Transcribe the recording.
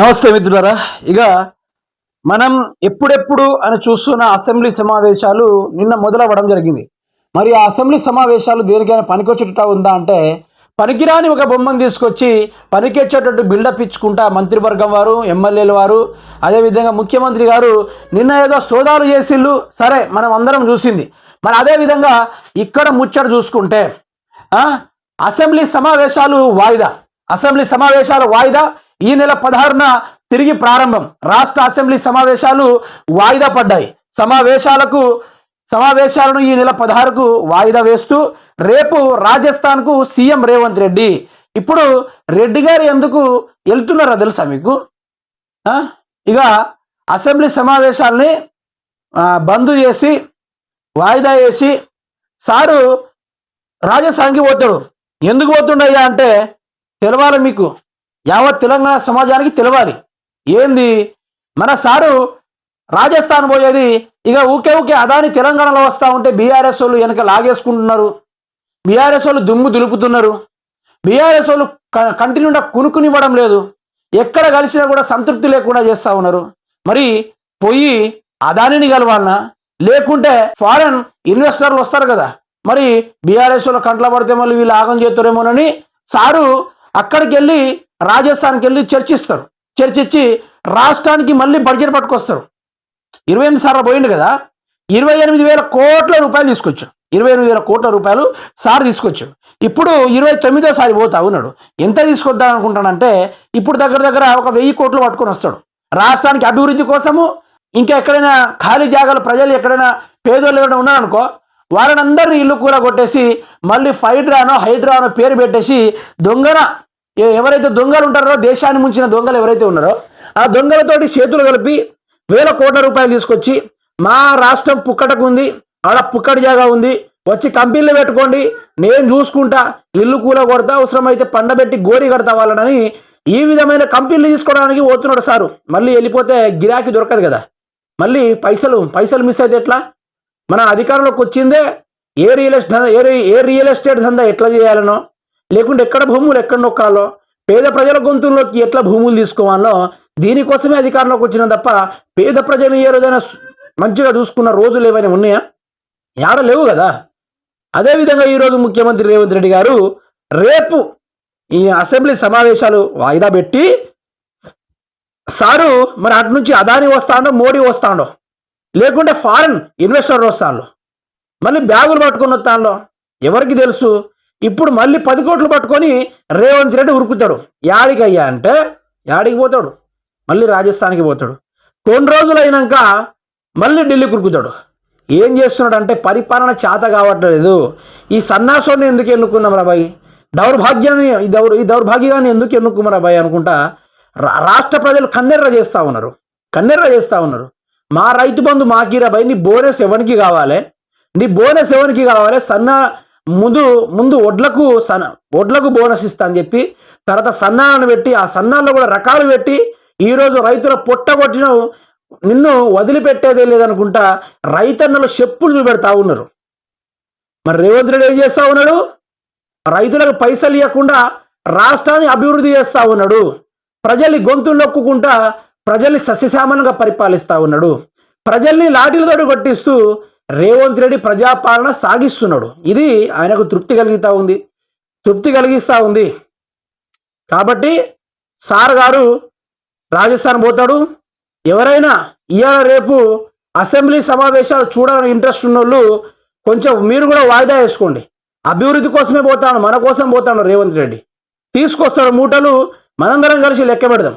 నమస్తే మిత్రులారా. ఇక మనం ఎప్పుడెప్పుడు అని చూస్తున్న అసెంబ్లీ సమావేశాలు నిన్న మొదలవ్వడం జరిగింది. మరి ఆ అసెంబ్లీ సమావేశాలు దేనికైనా పనికొచ్చేట ఉందా అంటే పనికిరాని ఒక బొమ్మను తీసుకొచ్చి పనికొచ్చేటట్టు బిల్డప్ ఇచ్చుకుంటా మంత్రివర్గం వారు ఎమ్మెల్యేల వారు అదేవిధంగా ముఖ్యమంత్రి గారు నిన్న ఏదో సోదాలు చేసిళ్ళు సరే మనం అందరం చూసింది. మరి అదేవిధంగా ఇక్కడ ముచ్చట చూసుకుంటే అసెంబ్లీ సమావేశాలు వాయిదా. అసెంబ్లీ సమావేశాలు వాయిదా ఈ నెల పదహారున తిరిగి ప్రారంభం. రాష్ట్ర అసెంబ్లీ సమావేశాలు వాయిదా పడ్డాయి. సమావేశాలకు సమావేశాలను ఈ నెల పదహారుకు వాయిదా వేస్తూ రేపు రాజస్థాన్కు సీఎం రేవంత్ రెడ్డి. ఇప్పుడు రెడ్డి గారు ఎందుకు వెళ్తున్నారా తెలుసా మీకు? ఇక అసెంబ్లీ సమావేశాల్ని బంధు బంద్ చేసి వాయిదా వేసి సారు రాజస్థాన్కి పోతాడు. ఎందుకు పోతుండయ్యా అంటే తెలవాలి మీకు? యావత్ తెలంగాణ సమాజానికి తెలవాలి. ఏంది? మన సారు రాజస్థాన్ పోయేది ఇక ఊకే ఊకే అదాని తెలంగాణలో వస్తూ ఉంటే బీఆర్ఎస్ వాళ్ళు వెనక లాగేసుకుంటున్నారు. బీఆర్ఎస్ వాళ్ళు దుమ్ము దులుపుతున్నారు. బీఆర్ఎస్ వాళ్ళు క- కంటి నిండా కునుకునివ్వడం లేదు. ఎక్కడ కలిసినా కూడా సంతృప్తి లేకుండా చేస్తూ ఉన్నారు. మరి పోయి అదానిని కలవాలనా? లేకుంటే ఫారెన్ ఇన్వెస్టర్లు వస్తారు కదా. మరి బీఆర్ఎస్ వాళ్ళ కంట్లో పడితే మళ్ళీ వీళ్ళు ఆగం చేస్తారేమోనని సారు అక్కడికి వెళ్ళి రాజస్థాన్కి వెళ్ళి చర్చిస్తారు. చర్చించి రాష్ట్రానికి మళ్ళీ బడ్జెట్ పట్టుకొస్తారు. ఇరవై ఎనిమిది సార్లు పోయిండు కదా ఇరవై ఎనిమిది వేల కోట్ల రూపాయలు తీసుకొచ్చు ఇరవై ఎనిమిది వేల కోట్ల రూపాయలు సార్ తీసుకొచ్చు ఇప్పుడు ఇరవై తొమ్మిదో సారి పోతా ఉన్నాడు. ఎంత తీసుకొద్దాం అనుకుంటానంటే ఇప్పుడు దగ్గర దగ్గర ఒక వెయ్యి కోట్లు పట్టుకొని వస్తాడు. రాష్ట్రానికి అభివృద్ధి కోసము ఇంకా ఎక్కడైనా ఖాళీ జాగాలు ప్రజలు ఎక్కడైనా పేదోళ్ళు ఎవరైనా ఉన్నారనుకో వాళ్ళని అందరినీ ఇల్లు కూర కొట్టేసి మళ్ళీ ఫైడ్రానో హైడ్రానో పేరు పెట్టేసి దొంగన ఎవరైతే దొంగలు ఉంటారో దేశాన్ని ముంచిన దొంగలు ఎవరైతే ఉన్నారో ఆ దొంగలతోటి చేతులు కలిపి వేల కోట్ల రూపాయలు తీసుకొచ్చి మా రాష్ట్రం పుక్కటకు ఉంది ఆడ పుక్కటి జాగా ఉంది వచ్చి కంపెనీలు పెట్టుకోండి నేను చూసుకుంటా ఇల్లు కూల కొడతా అవసరమైతే పండబెట్టి గోరి కడతా వాళ్ళని ఈ విధమైన కంపెనీలు తీసుకోవడానికి పోతున్నాడు సారు. మళ్ళీ వెళ్ళిపోతే గిరాకీ దొరకదు కదా. మళ్ళీ పైసలు పైసలు మిస్ అయితే ఎట్లా? మన అధికారంలోకి వచ్చిందే ఏ రియల్ ఎస్టేట్ ఏ ఏ రియల్ ఎస్టేట్ దందా ఎట్లా చేయాలనో లేకుంటే ఎక్కడ భూములు ఎక్కడ నొక్కాలో పేద ప్రజల గొంతుల్లోకి ఎట్లా భూములు తీసుకోవాలో దీనికోసమే అధికారంలోకి వచ్చిన తప్ప పేద ప్రజలు ఏ రోజైనా మంచిగా చూసుకున్న రోజులు ఏమైనా ఉన్నాయా? యాడ లేవు కదా. అదేవిధంగా ఈరోజు ముఖ్యమంత్రి రేవంత్ రెడ్డి గారు రేపు ఈ అసెంబ్లీ సమావేశాలు వాయిదా పెట్టి సారు మరి అటు నుంచి అదాని వస్తాడో మోడీ వస్తాడో లేకుంటే ఫారెన్ ఇన్వెస్టర్ వస్తాను మళ్ళీ బ్యాగులు పట్టుకుని వస్తాను ఎవరికి తెలుసు? ఇప్పుడు మళ్ళీ పది కోట్లు పట్టుకొని రేవంత్ రెడ్డి ఉరుకుతాడు. యాడికి అయ్యా అంటే యాడికి పోతాడు. మళ్ళీ రాజస్థాన్కి పోతాడు. కొన్ని రోజులు అయినాక మళ్ళీ ఢిల్లీకి ఉరుకుతాడు. ఏం చేస్తున్నాడు అంటే పరిపాలన చేత కావట్లేదు. ఈ సన్నాసోని ఎందుకు ఎన్నుకున్నాం రాబాయి దౌర్భాగ్యాన్ని ఈ దౌర్ ఈ దౌర్భాగ్యాన్ని ఎందుకు ఎన్నుకున్నాం రాబాయి అనుకుంటా రా- రాష్ట్ర ప్రజలు కన్నెర్ర చేస్తూ ఉన్నారు. కన్నెర్ర చేస్తూ ఉన్నారు. మా రైతు బంధు మాకీరా నీ బోనస్ ఎవరికి కావాలి? నీ బోనస్ ఎవరికి కావాలి? సన్న ముందు ముందు వడ్లకు సన్న వడ్లకు బోనస్ ఇస్తా అని చెప్పి తర్వాత సన్నాలను పెట్టి ఆ సన్నాల్లో కూడా రకాలు పెట్టి ఈరోజు రైతుల పొట్ట కొట్టిన నిన్ను వదిలిపెట్టేదే లేదనుకుంటా రైతన్నలు చెప్పులు చూపెడతా ఉన్నారు. మరి రేవంత్ రెడ్డి ఏం చేస్తా ఉన్నాడు? రైతులకు పైసలు ఇవ్వకుండా రాష్ట్రాన్ని అభివృద్ధి చేస్తా ఉన్నాడు. ప్రజల్ని గొంతులు నొక్కుకుంటా ప్రజల్ని సస్యశామనంగా పరిపాలిస్తా ఉన్నాడు. ప్రజల్ని లాఠీలతోటి కొట్టిస్తూ రేవంత్ రెడ్డి ప్రజాపాలన సాగిస్తున్నాడు. ఇది ఆయనకు తృప్తి కలిగితా ఉంది. తృప్తి కలిగిస్తూ ఉంది. కాబట్టి సార్ గారు రాజస్థాన్ పోతాడు. ఎవరైనా ఇవాళ రేపు అసెంబ్లీ సమావేశాలు చూడాలని ఇంట్రెస్ట్ ఉన్నోళ్ళు కొంచెం మీరు కూడా వాయిదా వేసుకోండి. అభివృద్ధి కోసమే పోతాను మన కోసం పోతాను రేవంత్ రెడ్డి. తీసుకొస్తాడు మూటలు మనందరం కలిసి లెక్క పెడదాం.